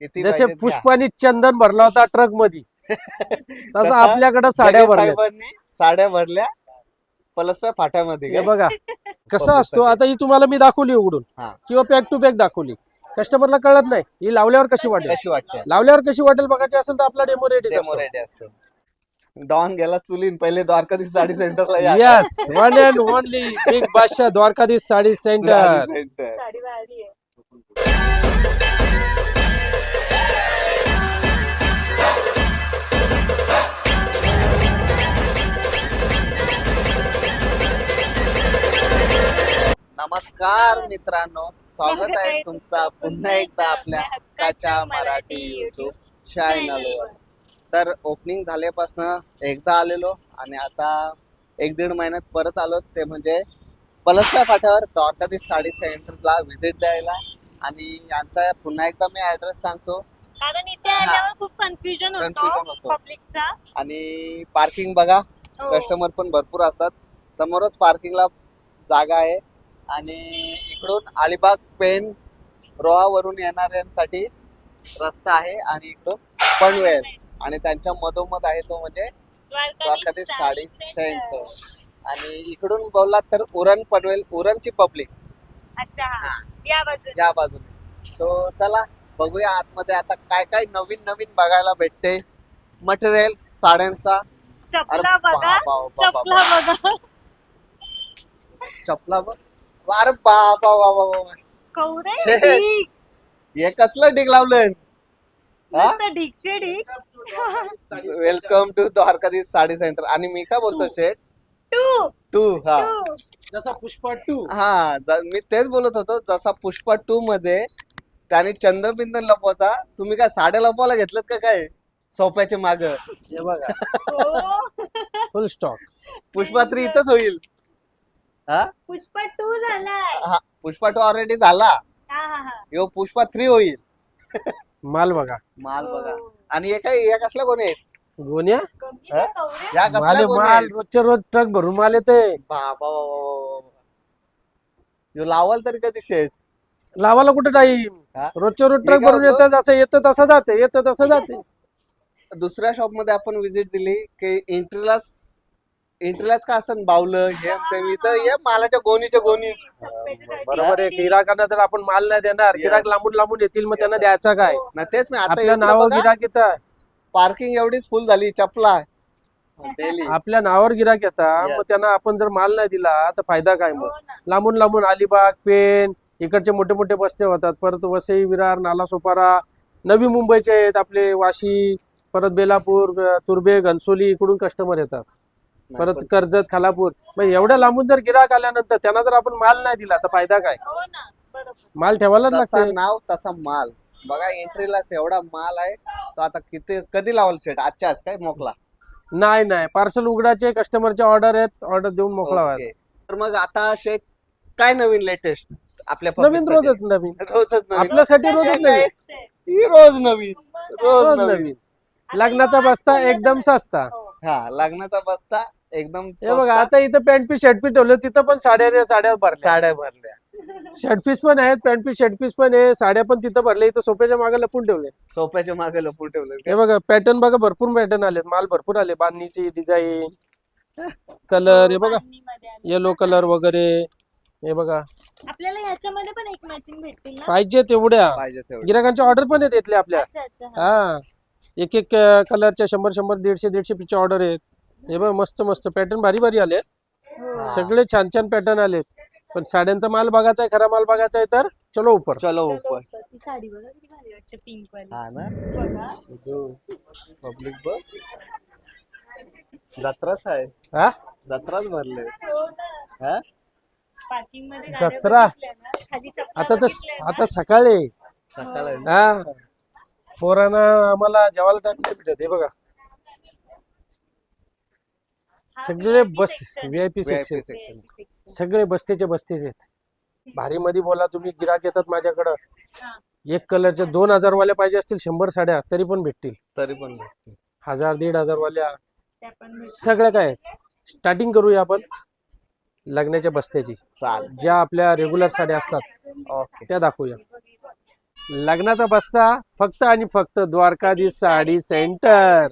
किती जसे पाहिजेत घ्या. पुष्पानी चंदन भरला होता ट्रकमध्ये तसं तसा आपल्याकडे साड्या भरल्या साहेबांनी साड्या भरल्या पलसप्या फाट्यामध्ये हे काय? बघा कसं असतो. आता ही तुम्हाला मी दाखवली उघडून हा. किंवा पॅक टू पॅक दाखवली. कस्टमरला कळत नाही ही लावल्यावर कशी वाटेल? कशी वाटते लावल्यावर कशी वाटेल बघायची असेल तर आपला डेमो रेडी डेमो रेडी असतो. डॉन गेला चुलीन पहिले द्वारकाधीश साडी सेंटरला या. Yes one and only big बादशाह द्वारकाधीश साडी सेंटर साडी सेंटर साडी भारी आहे. नमस्कार मित्रांनो स्वागत आहे तुमचा पुन्हा एकदा आपल्या हक्काच्या मराठी युट्यूब चॅनलवर तर ओपनिंग झाल्यापासून एकदा आलेलो आणि आता एक दीड महिन्यात परत आलो. ते म्हणजे पलसच्या फाट्यावर द्वारकाधीश साडी सेंटरला व्हिजिट द्यायला आणि यांचा पुन्हा एकदा मी ऍड्रेस सांगतो. कारण इथे आल्यावर खूप कन्फ्युजन होतो. पब्लिकचा आणि पार्किंग बघा हो. कस्टमर पण भरपूर असतात. समोरच पार्किंगला जागा आहे. आणि इकडून अलिबाग पेन रोहावरून येणाऱ्यांसाठी रस्ता आहे आणि इकडून पनवेल. आणि त्यांच्या मधोमध आहे तो म्हणजे द्वारकाधीश साडी सेंटर. आणि इकडून बोललात तर उरण पनवेल उरणची पब्लिक. अच्छा हा. या या बाजूने. सो चला बघूया आतमध्ये आता काय काय नवीन नवीन बघायला भेटते. मटेरियल साड्यांचा. चपला बघा चपला बघा. चपला बघ. अरे बाबा बाबा बाबा. ढीक हे कसलं डिग लावलं हा? नुसतं ढीकचे ढीक welcome to Dwarkadhish sari centre. आणि मी काय बोलतो शेठ? टू टू हा. टू जसा पुष्पा टू. हा ज- मी तेच बोलत होतो जसा पुष्पा टू मध्ये त्याने चंदबिंदन लपवायचा तुम्ही काय साड्या लपवायला घेतलं का काय? सोप्याचे माग. हे बघा. हो. फुल स्टॉक पुष्पा थ्री इथंच होईल. हा? पुष्पा टू झालाय. हा पुष्पा टू ऑलरेडी झाला. हा हा हा. यो पुष्पा थ्री होईल. माल बघा. माल बघा. हो. आणि हे काय या कसल्या कोणी आहेत? गोन्या कमी हा? का कौरे? या माल कोणी रोजच्या रोज ट्रक भरून माल येते बाबा यो लावाल तरी कधी शेठ लावायला कुठे टाईम? हा? रोजच्या रोज ट्रक भरून बोलतो? येतं जसं येतं तसं जाते येतं तसं जाते दुसऱ्या शॉपमध्ये आपण विजिट दिली की एंट्रीलाच एंट्रीलाच का असं बावलं? हे ते मी तर ये मालाच्या गोणीच्या गोणी बरोबर आहे. गिराकांना जर आपण माल नाही देणार. गिराक लांबून लांबून येतील मग त्यांना द्यायचा काय? ना तेच मी आता आपल्या नावावर गिराक येतं. पार्किंग एवढीच फुल झाली चपला. डेली आपल्या नावावर गिराक येतात Yes. मग त्यांना आपण जर माल नाही दिला तर फायदा काय मग? हो. लांबून लांबून अलिबाग पेन इकडचे मोठे मोठे बस्ते होतात. परत वसई विरार नालासोपारा नवी मुंबईचे आहेत आपले वाशी परत बेलापूर अं, तुर्बे घनसोली इकडून कस्टमर येतात. परत कर्जत खालापूर. मग एवढ्या लांबून जर गिराक आल्यानंतर त्यांना जर आपण माल नाही दिला तर फायदा काय? हो ना बरोबर. माल ठेवायलाच तसा लागते नाव तसा माल. बघा एंट्रीलाच एवढा माल आहे तो आता किती कधी लावल शेट? आजच्या आज काय मोकला? नाही नाही. पार्सल उघडाचे कस्टमरचे ऑर्डर आहेत ऑर्डर देऊन मोकळा व्हायला Okay. तर मग आता शेट काय नवीन लेटेस्ट आपल्या नवीन public? रोजच नवीन. रोजच नवीन. आपल्यासाठी रोजच नवीन. ही रोज नवीन. रोज रोज नवीन. नवीन. लग्नाचा बस्ता एकदम सस्ता. हा लग्नाचा बस्ता एकदम हे बघा आता इथं पॅन्ट पीस शर्ट पीस ठेवलं तिथं पण साड्या साड्या भरल्या. साड्या भरल्या. शर्ट पीस पण आहेत पॅन्ट पीस शर्ट पीस पण आहे साड्या पण तिथं भरल्या इथं सोप्याच्या मागे लपून ठेवले. सोप्याच्या मागे लपून ठेवलं. हे बघा पॅटर्न बघा भरपूर पॅटर्न आलेत माल भरपूर आले बांधणीची डिझाईन कलर हे बघा बांधणीमध्ये आली. येलो कलर वगैरे हे बघा. आपल्याला याच्यामध्ये पण एक मॅचिंग भेटतील ना? पाहिजे तेवढ्या. पाहिजे तेवढं गिराकांच्या ऑर्डर पण आहेत इथल्या आपल्या. अच्छा अच्छा हा. हा. एक एक कलरच्या शंभर शंभर दीडशे दीडशे ऑर्डर आहेत. हे बघ मस्त मस्त पॅटर्न भारी भारी आले हो. सगळे छान छान पॅटर्न आलेत. पण साड्यांचा माल बघायचा आहे खरा माल बघायचा आहे तर चलो उपर. चलो ऊपर ती साडी बघा किती भारी वाटते पिंक वाली. हा ना? बघा. पब्लिक बघ. जत्राच आहे. हा? जत्राच भरले. हो ना. हा? पार्किंगमध्ये गाड्या जत्रा. बघितल्या ना, खाली चपला आता तर बघितल्या ना, आता सकाळी. सकाळ. हा. पोरांना आम्हाला जेवायला टाइम नाही भेटत हे बघा हा सगळे बस. VIP section. सगळे बस्तेचे बस्तेचे आहेत. भारी मध्ये बोला तुम्ही गिराक येतात माझ्याकडं. एक कलरच्या दोन हजार वाल्या पाहिजे असतील शंभर साड्या तरी पण भेटतील. तरी पण. हजार दीड हजार वाल्या त्या पण भेटतील. सगळ्या काय स्टार्टिंग करूया आपण. लग्नाच्या बस्त्याची ज्या आपल्या रेग्युलर साड्या असतात ओके. त्या दाखवूया. लग्नाचा बस्ता फक्त आणि फक्त द्वारकाधीश साडी सेंटर.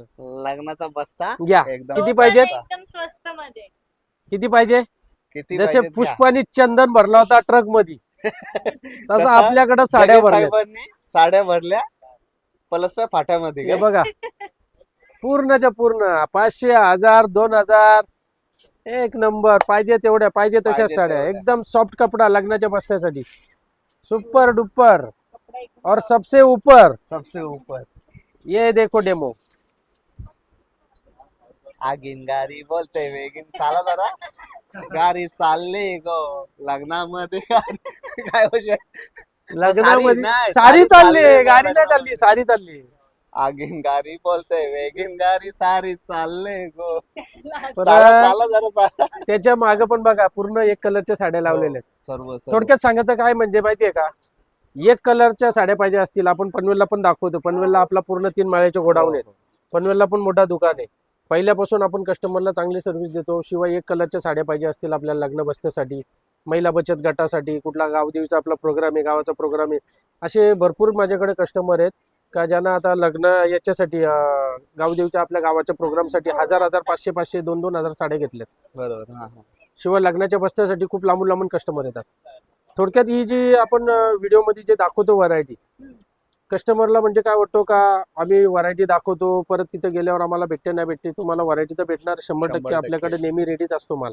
लग्नाचा बस्ता घ्या. एकदम किती तो पाहिजेत? पण एकदम स्वस्त मध्ये किती पाहिजे? किती जसे पाहिजेत घ्या. पुष्पानी चंदन भरला होता ट्रकमध्ये तसं तसं आपल्याकडे साड्या भरल्या साहेबांनी साड्या भरल्या पलसप्या फाट्यामध्ये हे काय? बघा. पूर्णच्या पूर्ण. पाचशे हजार दोन हजार. एक नंबर. पाहिजे तेवढ्या पाहिजे तशा पाहिजे साड्या. तेवढ्या. एकदम सॉफ्ट कपडा लग्नाच्या बस्त्यासाठी. Super duper. और सबसे ऊपर। सबसे ऊपर। ये देखो डेमो आगीन गाडी बोलते वेगीन चाला जरा। गाडी चालली गो लग्नामध्ये गाडी- काय म्हणजे लग्नामध्ये सारी चालली गाडी नाही. चालली सारी चालली आगीन गाडी बोलते वेगीन गाडी सारी चालले गो चाला जरा चाला त्याच्यामागे पण बघा पूर्ण एक कलरच्या साड्या लावलेल्या आहेत. सर्व सर्व. थोडक्यात सांगायचं काय म्हणजे माहितीये का? एक कलरच्या साड्या पाहिजे असतील आपण पनवेलला पण दाखवतो. पनवेलला आपला पूर्ण तीन माळ्याचे गोडाऊन आहे. पनवेलला पण मोठा दुकान आहे. पहिल्यापासून आपण कस्टमरला चांगली सर्व्हिस देतो शिवाय एक कलरच्या साड्या पाहिजे असतील आपल्याला लग्न बसण्यासाठी महिला बचत गटासाठी कुठला गावदेवीचा आपला प्रोग्राम आहे गावाचा प्रोग्राम आहे. असे भरपूर माझ्याकडे कस्टमर आहेत का ज्यांना आता लग्न याच्यासाठी गावदेवीच्या आपल्या गावाच्या प्रोग्रामसाठी हजार हजार पाचशे पाचशे दोन दोन हजार साड्या घेतल्यात. बरोबर शिवाय लग्नाच्या बस्त्यासाठी खूप लांबून लांबून कस्टमर येतात. थोडक्यात ही जी आपण व्हिडिओमध्ये जे दाखवतो व्हरायटी कस्टमरला म्हणजे काय वाटतो का आम्ही व्हरायटी दाखवतो परत तिथे गेल्यावर आम्हाला भेटते नाही भेटते तुम्हाला व्हरायटी तर भेटणार शंभर टक्के. आपल्याकडे नेहमी रेडीच असतो माल.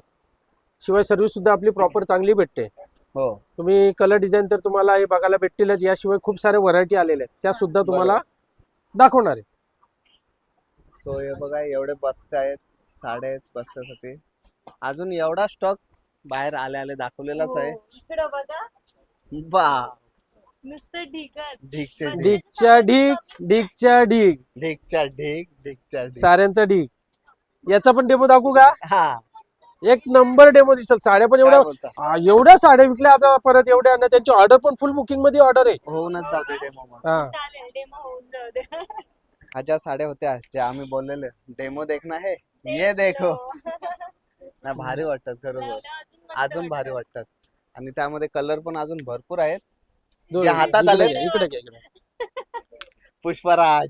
शिवाय सर्व्हिस सुद्धा आपली प्रॉपर चांगली भेटते. हो. तुम्ही कलर डिझाईन तर तुम्हाला हे बघायला भेटतीलच याशिवाय खूप साऱ्या व्हरायटी आलेल्या आहेत. त्या सुद्धा तुम्हाला दाखवणार आहे. सो हे बघा एवढे बस्ते आहेत साड्या आहेत बस्त्यासाठी अजून एवढा स्टॉक बाहेर आले आले दाखवलेलाच आहे. हो. इकडं बघा. बा नुसतं ढीकचे ढीक ढीकच्या ढीक ढीकच्या ढीक ढीकच्या ढीक ढीकच्या ढीक साऱ्यांचा ढीक याचा पण डेमो दाखवू का? हा. एक नंबर डेमो दिसेल. साड्या पण काय एवढ्या बोलता? आ, एवढ्या साड्या विकल्या आता परत एवढ्या आणि त्यांची ऑर्डर पण फुल बुकिंगमध्ये ऑर्डर आहे. होऊनच जाऊ दे डेमो मग. हा. चालेल डेमो होऊन जाऊ दे. ह्या ज्या साड्या होत्या ज्या आम्ही बोललेले डेमो देखना है ये देखो. ना भारी वाटतात खरोखर अजून भारी वाटतात. आणि त्यामध्ये कलर पण अजून भरपूर आहेत. जे हातात आले- इकडे. पुष्पराज.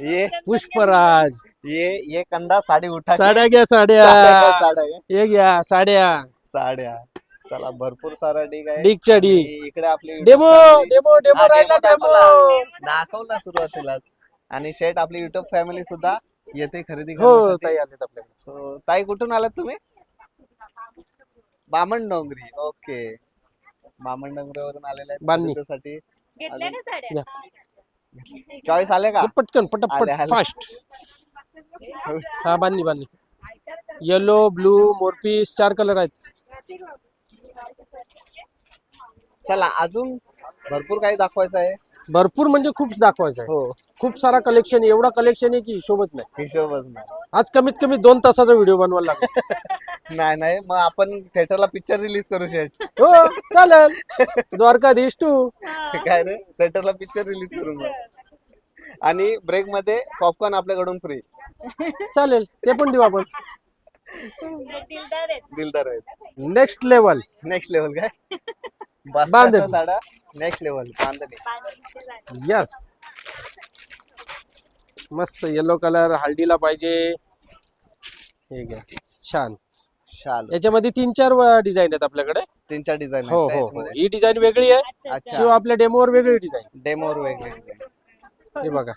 ये पुष्पराज. ये ये कंदा साडी उठा साड्या घ्या साड्या. साड्या घ्या. हे घ्या साड्या. साड्या. चला भरपूर सारा ढीक आहे. ढीक आणि इकडे आपली डेमो डेमो डेमो हा, राहिला demo डेमो. दाखवला. दाखवला सुरुवातीला आणि शेट आपली युट्यूब फॅमिली सुद्धा येते खरेदी हो. ताई आलेत आपल्याकडे. ताई कुठून आलात तुम्ही? बामण डोंगरी ओके. बामण डोंगरीवरून आलेले आहेत बांधणी. खरेदीसाठी घेतल्या का साड्या? चॉईस आले का? पटकन पटपट आले, आले. फास्ट हा बांधली बांधली येलो ब्लू मोरपीस चार कलर आहेत. चला अजून भरपूर काही दाखवायचं आहे. भरपूर म्हणजे खूप दाखवायचं आहे. हो. खूप सारा कलेक्शन एवढा कलेक्शन आहे की हिशोबच नाही. हिशोबच नाही. आज कमीत कमी दोन तासाचा व्हिडिओ बनवायला लागला. नाही नाही. मग आपण थिएटरला पिक्चर रिलीज करू शेट हो चालेल. द्वारकाधीश टू काय रे? थिएटरला पिक्चर रिलीज करू मग. आणि ब्रेकमध्ये पॉपकॉर्न आपल्याकडून फ्री चालेल. ते पण देऊ आपण. दिलदार आहेत. दिलदार आहेत नेक्स्ट लेवल नेक्स्ट लेवल काय? बांधणी. साडा नेक्स्ट लेवल बांधणी. यस मस्त येलो कलर हळदीला पाहिजे. हे घ्या. छान. शाल याच्यामध्ये तीन चार डिझाईन आहेत आपल्याकडे. तीन चार डिझाईन हो आहेत हो हो. ही डिझाईन वेगळी आहे. अच्छा अच्छा. शिवाय आपल्या डेमोवर वेगळी डिझाईन डेमोर वेगळे हे बघा.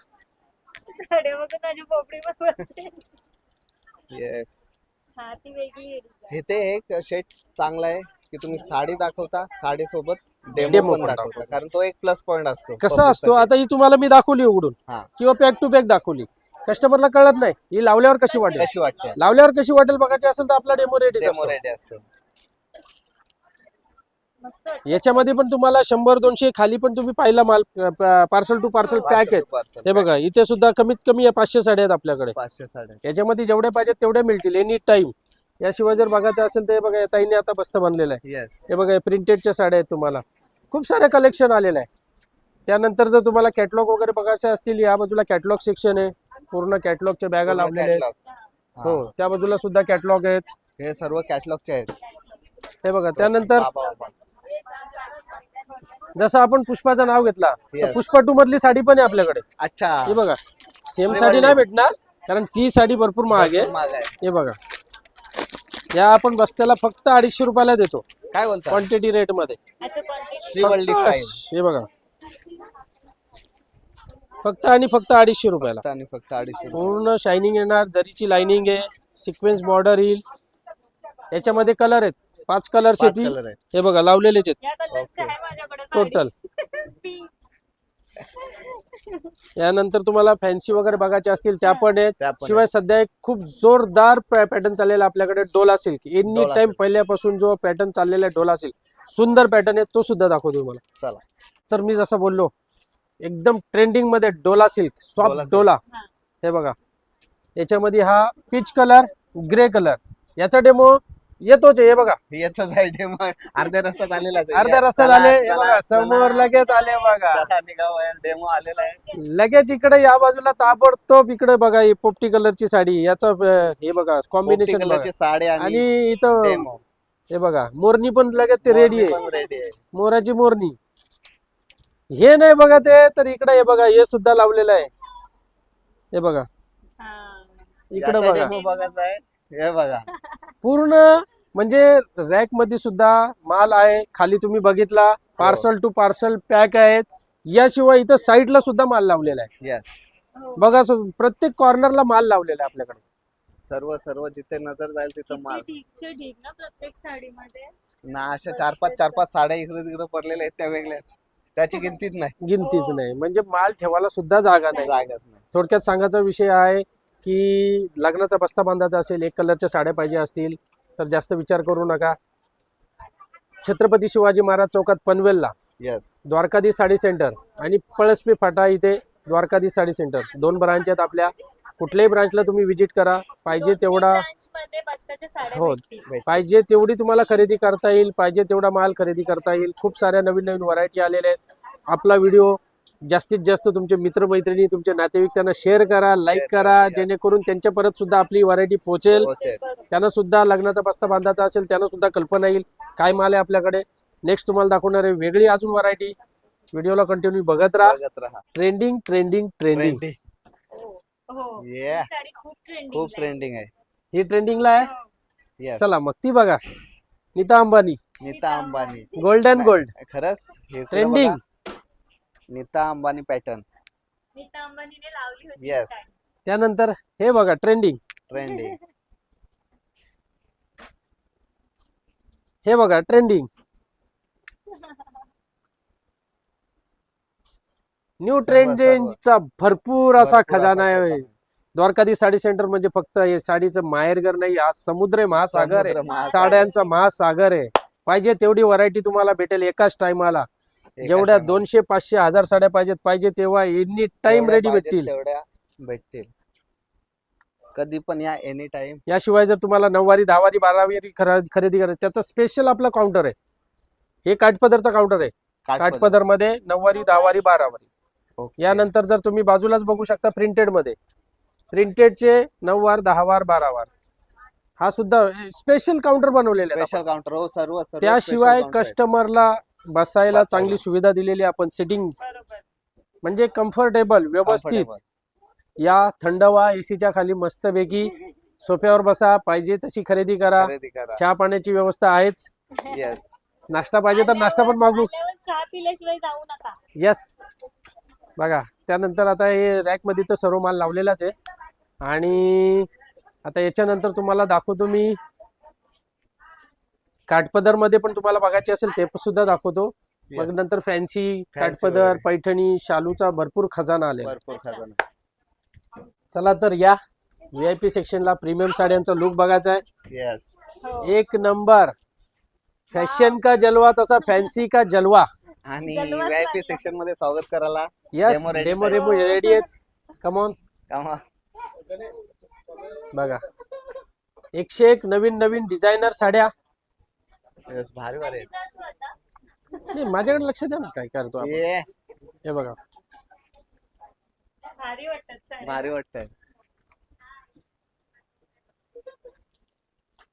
साड्या बघून माझी पोपडी पण भरते. येस हा ती वेगळी आहे. हे ते एक शेट चांगला आहे. की तुम्ही साडी दाखवता साडी सोबत डेमो पण दाखवता. कारण तो एक प्लस पॉइंट असतो कसा असतो. आता ही तुम्हाला मी दाखवली उघडून. हा. किंवा पॅक टू पॅक दाखवली. कस्टमरला कळत नाही. ही लावल्यावर कशी वाटेल? कशी वाटते लावल्यावर कशी वाटेल बघायची असेल तर आपला डेमो रेडी डेमो रेडी असतो. याच्यामध्ये पण तुम्हाला शंभर दोनशे खाली पण तुम्ही पाहिला माल पार्सल टू पार्सल पॅक आहेत. Parcel हे बघा इथे सुद्धा कमीत कमी या पाचशे साड्या आहेत आपल्याकडे. पाचशे साड्या. याच्यामध्ये जेवढ्या पाहिजेत तेवढ्या मिळतील. एनी टाइम याशिवाय जर बघायचं असेल तर हे बघा ताईने आता बस्ता बनलेला आहे. हे बघा प्रिंटेडच्या साड्या आहेत तुम्हाला. खूप सारे कलेक्शन आलेलं आहे त्यानंतर जर तुम्हाला कॅटलॉग वगैरे बघायचे असतील या बाजूला कॅटलॉग सेक्शन आहे. पूर्ण कॅटलॉगच्या बॅगा लावलेल्या आहेत. हो. त्या बाजूला सुद्धा कॅटलॉग आहेत. हे सर्व कॅटलॉगचे आहेत. हे बघा त्यानंतर. जसं आपण पुष्पाचं नाव घेतला तर. पुष्पा टू मधली साडी पण आहे आपल्याकडे. अच्छा. हे बघा सेम साडी नाही भेटणार कारण ती साडी भरपूर महाग आहे. हे बघा. या आपण बस्त्याला फक्त अडीचशे रुपयाला देतो. काय बोलता? क्वांटिटी रेटमध्ये. अच्छा क्वांटिटी श्रीवल्ली फक्त स्टाईल हे बघा. फक्त आणि फक्त अडीचशे रुपयाला. फक्त आणि फक्त अडीचशे रुपये. पूर्ण शायनिंग येणार जरीची लाइनिंग आहे सिक्वेन्स बॉर्डर येईल. याच्यामध्ये कलर आहेत. पाच कलर्स पाच येतील. कलर आहे हे बघा लावलेलेच आहेत. या कलरचे आहे माझ्याकडे टोटल पिंक यानंतर तुम्हाला फॅन्सी वगैरे बघायचे असतील त्या पण आहेत. त्या पण शिवाय सध्या एक खूप जोरदार पॅटर्न चाललेला आपल्याकडे डोला सिल्क एनी डोला टाइम silk. पहिल्यापासून जो पॅटर्न चाललेला आहे डोला सिल्क सुंदर पॅटर्न आहे तो सुद्धा दाखवतो तुम्हाला. चला. तर मी जसं बोललो एकदम ट्रेंडिंगमध्ये dola silk dola soft silk. Dola. हा. हे बघा. याच्यामध्ये हा पीच कलर ग्रे कलर याचा डेमो येतोच आहे हे बघा. येतच आहे डेमो अर्ध्या रस्त्यात आलेला अर्ध्या रस्त्यात आले हे बघा समोर लगेच आले बघा. डेमो आलेला आहे. लगेच इकडे या बाजूला ताबडतोब इकडे बघा ही पोपटी कलरची साडी याचा अं, हे बघा कॉम्बिनेशन कलरची साडी आणि आणि इथं डेमो. हे बघा मोरणी पण लगेच ते रेडी आहे. रेडी आहे. मोराची मोरणी हे नाही बघा ते तर इकडे हे बघा हे सुद्धा लावलेलं आहे. हे बघा. इकडे याचा बघा. demo बघायचा आहे. हे बघा. पूर्ण म्हणजे रॅकमध्ये सुद्धा माल आहे. खाली तुम्ही बघितला पार्सल टू पार्सल पॅक आहेत. याशिवाय इथं साईडला सुद्धा माल लावलेला आहे. येस बघा सो- प्रत्येक कॉर्नरला माल लावलेला आहे आपल्याकडे. सर्व सर्व जिथे नजर जाईल तिथं माल. ठीक ना प्रत्येक साडीमध्ये. ना अशा चार पाच चार पाच साड्या इकडे तिकडे पडलेल्या आहेत त्या वेगळ्याच. त्याची गिनतीच नाही. गिनतीच नाही. म्हणजे माल ठेवायला सुद्धा जागा नाही. जागाच नाही. थोडक्यात सांगायचा विषय आहे की लग्नाचा बस्ता बांधायचा असेल एक कलरच्या साड्या पाहिजे असतील तर जास्त विचार करू नका. छत्रपती शिवाजी महाराज चौकात पनवेलला येस द्वारकाधीश साडी सेंटर आणि पळसपे फाटा इथे द्वारकाधीश साडी सेंटर. दोन ब्रांच आहेत आपल्या. कुठल्याही ब्रांचला तुम्ही व्हिजिट करा. पाहिजे तेवढा हो पाहिजे तेवढी तुम्हाला खरेदी करता येईल पाहिजे तेवढा माल खरेदी करता येईल. खूप साऱ्या नवीन नवीन व्हरायटी आलेल्या आहेत. आपला व्हिडिओ जास्तीत जास्त तुमचे मित्रमैत्रिणी तुमचे नातेवाईक त्यांना शेअर करा लाईक करा जेणेकरून त्यांच्या परत सुद्धा आपली व्हरायटी पोहोचेल. त्यांना सुद्धा लग्नाचा बस्ता बांधायचा असेल त्यांना सुद्धा कल्पना येईल काय माल आहे आपल्याकडे. नेक्स्ट तुम्हाला दाखवणार आहे वेगळी अजून व्हरायटी व्हिडिओला कंटिन्यू बघत राहा. ट्रेंडिंग ट्रेंडिंग ट्रेंडिंग खूप ट्रेंडिंग खूप ट्रेंडिंग आहे. ही ट्रेंडिंगला आहे? येस चला मग ती बघा. नीता अंबानी. नीता अंबानी. गोल्डन गोल्ड खरंच ट्रेंडिंग. नीता अंबानी पॅटर्न. नीता अंबानीने लावली होती. ही साडी. त्यानंतर हे बघा ट्रेंडिंग. ट्रेंडिंग हे बघा ट्रेंडिंग. न्यू ट्रेंडिंगचा भरपूर असा खजाना आहे. द्वारकाधीश साडी सेंटर म्हणजे फक्त हे साडीचं माहेरघर नाही हा समुद्र आहे महासागर आहे. साड्यांचा महासागर आहे. पाहिजे तेवढी व्हरायटी तुम्हाला भेटेल एकाच टायमाला जेवढ्या दोनशे पाचशे हजार साड्या पाहिजेत पाहिजे तेव्हा एनी टाइम रेडी भेटतील. तेवढ्या भेटतील. कधी पण या एनी टाइम याशिवाय जर तुम्हाला नऊवारी दहावारी बारावारी खरा- खरेदी करायची त्याचा स्पेशल आपला काउंटर आहे. हे काठपदरचा काउंटर आहे. काठपदर. मध्ये नऊवारी दहावारी बारावारी. यानंतर जर तुम्ही बाजूलाच बघू शकता प्रिंटेडमध्ये प्रिंटेडचे नऊ वार दहा वार बारा वार हा सुद्धा स्पेशल काउंटर बनवलेले स्पेशल. काउंटर हो सर्व त्याशिवाय. कस्टमरला बसायला. चांगली सुविधा दिलेली आपण. सिटिंग म्हणजे कम्फर्टेबल व्यवस्थित. या थंडवा एसीच्या खाली मस्तपैकी सोफ्यावर बसा पाहिजे तशी खरेदी करा. चहा पाण्याची व्यवस्था आहेच. नाश्ता पाहिजे तर नाश्ता पण मागू. चहा पिल्याशिवाय जाऊ नका. यस बघा त्यानंतर आता हे रॅकमध्ये तर सर्व माल लावलेलाच आहे. आणि आता याच्यानंतर तुम्हाला दाखवतो मी काठपदरमध्ये पण तुम्हाला बघायचे असेल ते पण सुद्धा दाखवतो. मग नंतर फॅन्सी काठपदर वगैरे. पैठणी शालूचा भरपूर खजाना आले भरपूर खजाना. चला तर या व्ही आय पी सेक्शनला प्रीमियम साड्यांचा लुक बघायचा आहे. येस हो एक नंबर. फॅशन का जलवा तसा फॅन्सी का जलवा? आणि जलवाच व्हीआयपी. सेक्शनमध्ये स्वागत करायला. Yes Demo ready demo. Demo ready आहेत. कमॉन कामा बघा. एकशे एक नवीन नवीन डिझायनर साड्या. भारी भारी. नाही माझ्याकडे लक्ष द्या ना काय करतो आपण. ये. हे बघा. भारी वाटत साडी. भारी वाटतंय.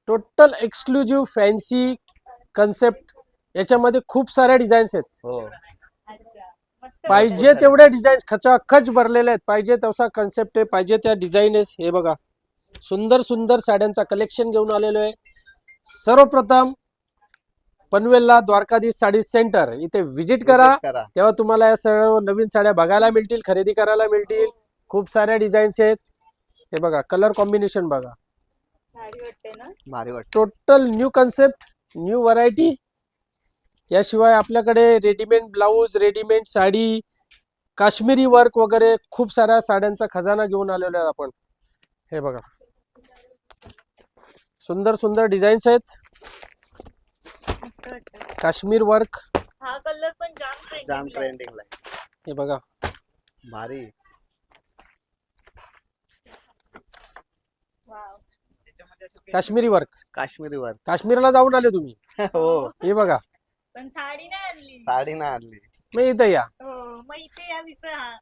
टोटल एक्सक्लुझिव्ह फॅन्सी कन्सेप्ट याच्यामध्ये खूप साऱ्या डिझाईन्स आहेत. हो. पाहिजे तेवढ्या डिझाईन खचाखच भरलेले आहेत. पाहिजे तसा कन्सेप्ट आहे पाहिजे त्या डिझाईन आहे हे बघा. सुंदर सुंदर साड्यांचा कलेक्शन घेऊन आलेलो आहे. सर्वप्रथम पनवेलला द्वारकाधीश साडी सेंटर इथे व्हिजिट करा. तेव्हा तुम्हाला या सर्व नवीन साड्या बघायला मिळतील खरेदी करायला मिळतील. खूप साऱ्या डिझाईन्स आहेत. हे बघा कलर कॉम्बिनेशन बघा. भारी वाटते ना? भारी वाटत total new concept new variety. याशिवाय आपल्याकडे readymade blouse readymade sari Kashmiri work वगैरे खूप साऱ्या साड्यांचा खजाना घेऊन आलेलो आहे आपण. हे बघा. सुंदर सुंदर डिझाईन्स आहेत. काश्मीर वर्क. हा कलर पण जाम जाम ट्रेंडिंग ट्रेंडिंगला हे बघा. भारी. वाव. काश्मीरी वर्क. काश्मीरी वर काश्मीरला जाऊन आले तुम्ही. हो. हे बघा. पण साडी नाही आणली. साडी ना आणली. मग इथं या. हो मग इथे या विसर हा.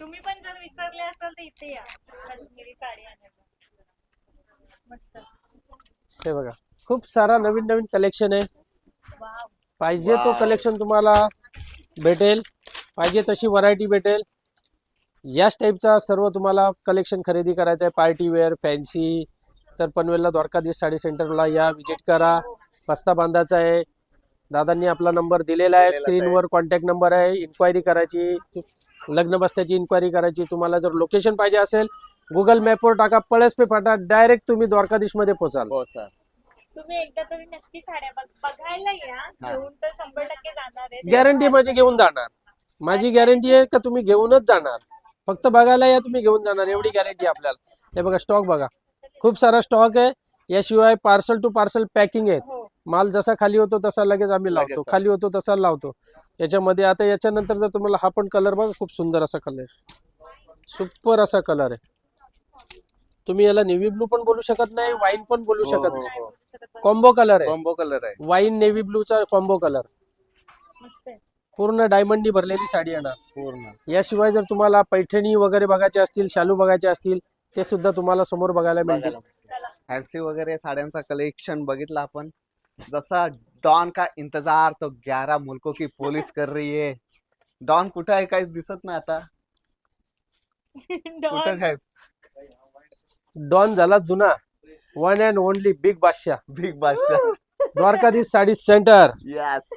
तुम्ही पण जर विसरले असाल तर इथे या. काश्मीरी साडी आणायला. मस्त. हे बघा. खूप सारा नवीन नवीन कलेक्शन आहे. पाहिजे तो. कलेक्शन तुम्हाला भेटेल. पाहिजे तशी व्हरायटी भेटेल. याच टाईपचा सर्व तुम्हाला कलेक्शन खरेदी करायचं आहे. पार्टी वेअर फॅन्सी तर पनवेलला द्वारकाधीश साडी सेंटरला या. विजिट करा. बस्ता बांधायचा आहे. दादांनी आपला नंबर दिलेला आहे. स्क्रीनवर कॉन्टॅक्ट नंबर आहे. इन्क्वायरी करायची. लग्न बस्त्याची इन्क्वायरी करायची. तुम्हाला जर लोकेशन पाहिजे असेल गुगल मॅपवर टाका. पळसपे फाटा. डायरेक्ट तुम्ही द्वारकाधीशमध्ये पोचाल. हो सर तुम्ही एकदा तरी नक्की साड्या बघ- बघायला या. घेऊन तर शंभर टक्के जाणार आहे. गॅरंटी म्हणजे घेऊन जाणार. माझी गॅरंटी आहे का तुम्ही घेऊनच जाणार? फक्त बघायला या तुम्ही घेऊन जाणार. एवढी गॅरंटी आपल्याला. हे बघा स्टॉक बघा. खूप सारा स्टॉक आहे. याशिवाय पार्सल टू पार्सल पॅकिंग आहे हो. माल जसा खाली होतो तसा लगेच आम्ही लावतो. लगेच. खाली होतो तसा लावतो. याच्यामध्ये आता याच्यानंतर जर तुम्हाला हा पण कलर बघा खूप सुंदर असा कलर सुपर असा कलर आहे. तुम्ही याला नेव्ही ब्लू पण बोलू शकत नाही वाईन पण बोलू हो, शकत हो, नाही. हो. कॉम्बो कलर आहे. कॉम्बो कलर आहे. वाईन नेव्ही ब्लूचा कॉम्बो कलर मस्त आहे. पूर्ण डायमंडनी भरलेली साडी येणार पूर्ण. याशिवाय जर तुम्हाला पैठणी वगैरे बघायचे असतील शालू बघायचे असतील ते सुद्धा तुम्हाला समोर बघायला मिळतील. चला फॅन्सी वगैरे साड्यांचा कलेक्शन बघितला आपण. जसा डॉन का इंतजार तो ग्यारह मुल्कों की पुलिस कर रही है. डॉन कुठं आहे? काहीच दिसत नाही आता. कुठं डॉन काय? डॉन झाला जुना. वन अँड ओनली बिग बादशाह बिग बादशाह Dwarkadhish sari centre. Yes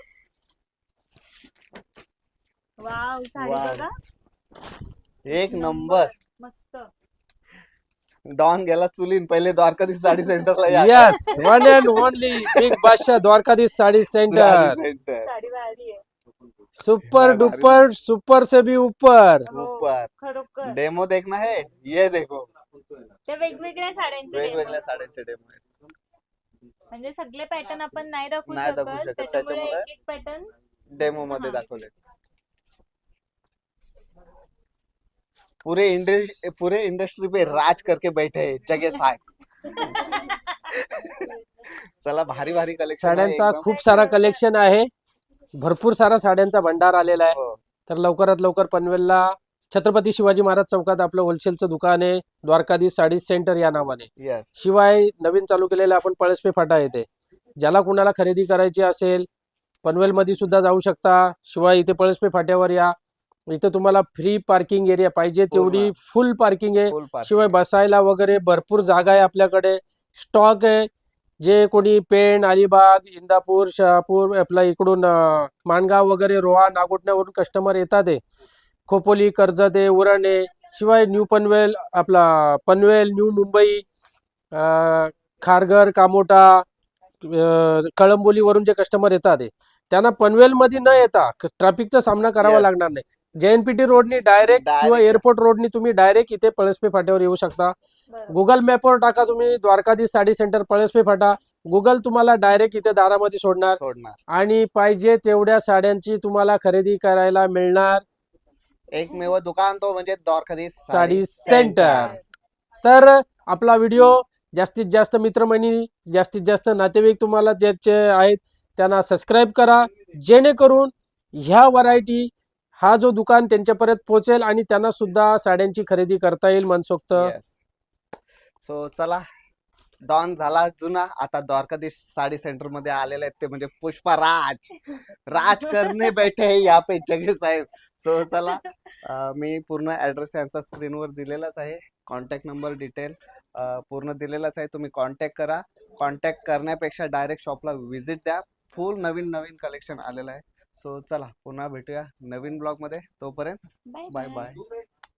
wow sari wow. बघा. एक नंबर. मस्त. डॉन गेला चुलीन पहिले द्वारकाधीश साडी सेंटरला या. Yes one and only big बादशाह द्वारकाधीश साडी सेंटर. साडी सेंटर. साडी भारी आहे. सुपर डुपर सुपर से भी ऊपर हो ऊपर खरोखर. डेमो देखना है? ये देखो. त्या वेगवेगळ्या साड्यांचे वेगवेगळ्या. साड्यांचे डेमो आहेत. म्हणजे सगळे पॅटर्न आपण नाही दाखवू नाही दाखवू शकत शकत, त्याच्यामुळे त्याच्यामुळे एक एक पॅटर्न डेमो मध्ये हा. दाखवले पूरे इंडस्ट्री पूरे इंडस्ट्री पे राज करके बैठे हैं जगह साहेब चला भारी भारी कलेक्शन साड्यांचा खूप सारा कलेक्शन आहे. भरपूर सारा साड्यांचा भंडार आलेला आहे. हो. तर लवकरात लवकर पनवेलला छत्रपती शिवाजी महाराज चौकात आपलं होलसेलचं दुकान आहे. द्वारकाधीश साडी सेंटर या नावाने. शिवाय नवीन चालू केलेलं आपण पळसपे फाटा येते ज्याला कुणाला खरेदी करायची असेल पनवेलमध्ये सुद्धा जाऊ शकता. शिवाय इथे पळसपे फाट्यावर या. इथे तुम्हाला फ्री पार्किंग एरिया पाहिजे तेवढी फुल पार्किंग आहे. शिवाय बसायला वगैरे भरपूर जागा आहे आपल्याकडे. स्टॉक आहे. जे कोणी पेण अलिबाग इंदापूर शहापूर आपला इकडून माणगाव वगैरे रोहा नागोटण्यावरून कस्टमर येतात आहे. खोपोली कर्जत आहे उरण आहे शिवाय न्यू पनवेल आपला पनवेल न्यू मुंबई खारघर कामोटा कळंबोलीवरून जे कस्टमर येतात त्यांना पनवेलमध्ये न येता ट्रॅफिकचा सामना करावा. लागणार नाही. जेएनपीटी रोडनी डायरेक्ट किंवा. एअरपोर्ट रोडनी तुम्ही डायरेक्ट इथे पळसपे फाट्यावर येऊ शकता. गुगल मॅपवर टाका तुम्ही द्वारकाधीश साडी सेंटर पळसपे फाटा. गुगल तुम्हाला डायरेक्ट इथे दारामध्ये सोडणार. सोडणार. आणि पाहिजे तेवढ्या साड्यांची तुम्हाला खरेदी करायला मिळणार. एकमेव दुकान तो म्हणजे द्वारकाधीश साडी सेंटर. तर आपला व्हिडिओ जास्तीत जास्त मित्रमंडळी जास्तीत जास्त नातेवाईक तुम्हाला ज्याचे आहेत त्यांना सबस्क्राईब करा. जेणेकरून ह्या व्हरायटी हा जो दुकान त्यांच्यापर्यंत पोहोचेल आणि त्यांना सुद्धा साड्यांची खरेदी करता येईल मनसोक्त. सो चला. डॉन झाला जुना. आता द्वारकाधीश साडी सेंटरमध्ये आलेले आहेत ते म्हणजे पुष्पा राज राज करने बैठे यहाँ पे जगह साहेब. सो चला अं, मी पूर्ण ऍड्रेस यांचा स्क्रीनवर दिलेलाच आहे. कॉन्टॅक्ट नंबर डिटेल पूर्ण दिलेलाच आहे. तुम्ही कॉन्टॅक्ट करा. कॉन्टॅक्ट करण्यापेक्षा डायरेक्ट शॉपला व्हिजिट द्या. फुल नवीन नवीन कलेक्शन आलेलं आहे. सो चला पुन्हा भेटूया नवीन ब्लॉगमध्ये तोपर्यंत बाय बाय बाय